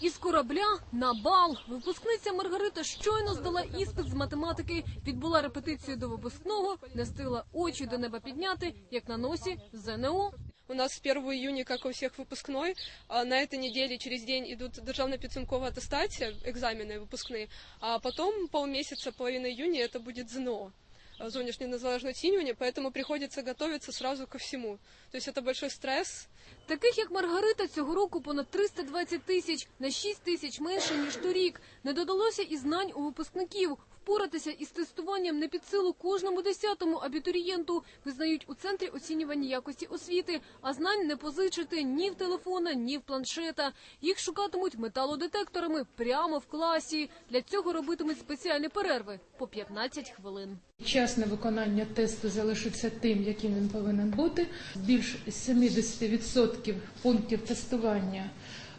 Із корабля на бал випускниця Маргарита щойно здала іспит з математики, відбула репетицію до випускного, не стила очі до неба підняти, як на носі ЗНО. У нас 1 июня, как у всех, выпускной. А На этой неделе через день идут державно-підсумковая аттестация, экзамены выпускные. А потом полмесяца, половина июня, это будет ЗНО а, зовнішнє незалежне оцінювання, поэтому приходится готовиться сразу ко всему. То есть это большой стресс. Таких як Маргарита цього року понад 320 тисяч на 6 тисяч менше ніж торік. Не додалося і знань у випускників. Впоратися із тестуванням не під силу кожному десятому абітурієнту визнають у центрі оцінювання якості освіти, а знань не позичити ні в телефона, ні в планшета. Їх шукатимуть металодетекторами прямо в класі. Для цього робитимуть спеціальні перерви по 15 хвилин. Час на виконання тесту залишиться тим, яким він повинен бути. Більш 70% пунктів тестування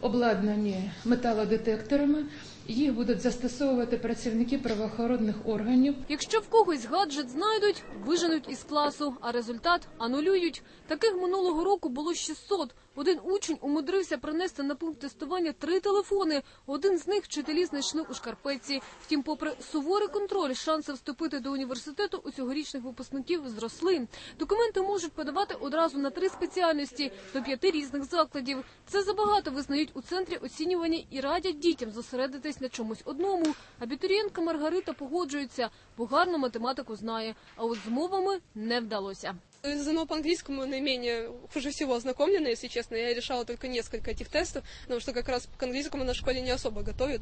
обладнані металодетекторами. Їх будуть застосовувати працівники правоохоронних органів. Якщо в когось гаджет знайдуть, виженуть із класу, а результат анулюють. Таких минулого року було 600. Один учень умудрився принести на пункт тестування три телефони. Один з них вчителі знайшли у шкарпетці. Втім, попри суворий контроль, шанси вступити до університету у цьогорічних випускників зросли. Документи можуть подавати одразу на три спеціальності до п'яти різних закладів. Це забагато визнають у центрі оцінювання і радять дітям зосередитись на чомусь одному. Абітурієнтка Маргарита погоджується, бо гарно математику знає, а от з мовами не вдалося. ЗНО по английскому наименее хуже всего ознакомлена, если честно. Я решала только несколько этих тестов, потому что как раз к английскому на школе не особо готовят.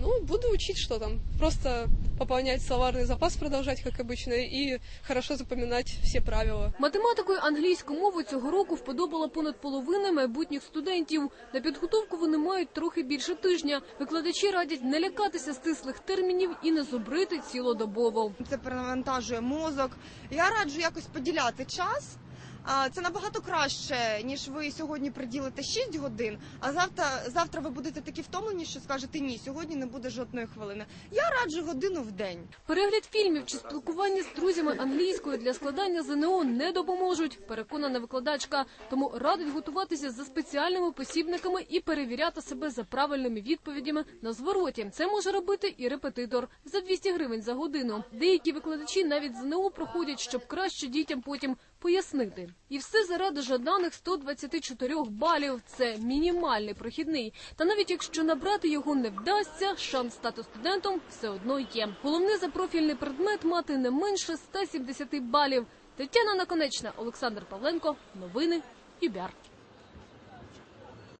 Ну, буду учить, что там. Просто пополнять словарный запас, продолжать, как обычно, и хорошо запоминать все правила. Математикою англійську мову цього року вподобала понад половина майбутніх студентів. На підготовку вони мають трохи більше тижня. Викладачі радять не лякатися стислих термінів і не зубрити цілодобово. це перенавантажує мозок. Я раджу якось поділяти час. Це набагато краще, ніж ви сьогодні приділите 6 годин, а завтра, завтра ви будете такі втомлені, що скажете ні, сьогодні не буде жодної хвилини. Я раджу годину в день. Перегляд фільмів чи спілкування з друзями англійською для складання ЗНО не допоможуть, переконана викладачка. Тому радить готуватися за спеціальними посібниками і перевіряти себе за правильними відповідями на звороті. Це може робити і репетитор за 200 гривень за годину. Деякі викладачі навіть ЗНО проходять, щоб краще дітям потім пояснити. І все заради жаданих 124 балів. Це мінімальний прохідний. Та навіть якщо набрати його не вдасться, шанс стати студентом все одно є. Головне за профільний предмет мати не менше 170 балів. Тетяна Наконечна, Олександр Павленко. Новини ЮБЯР.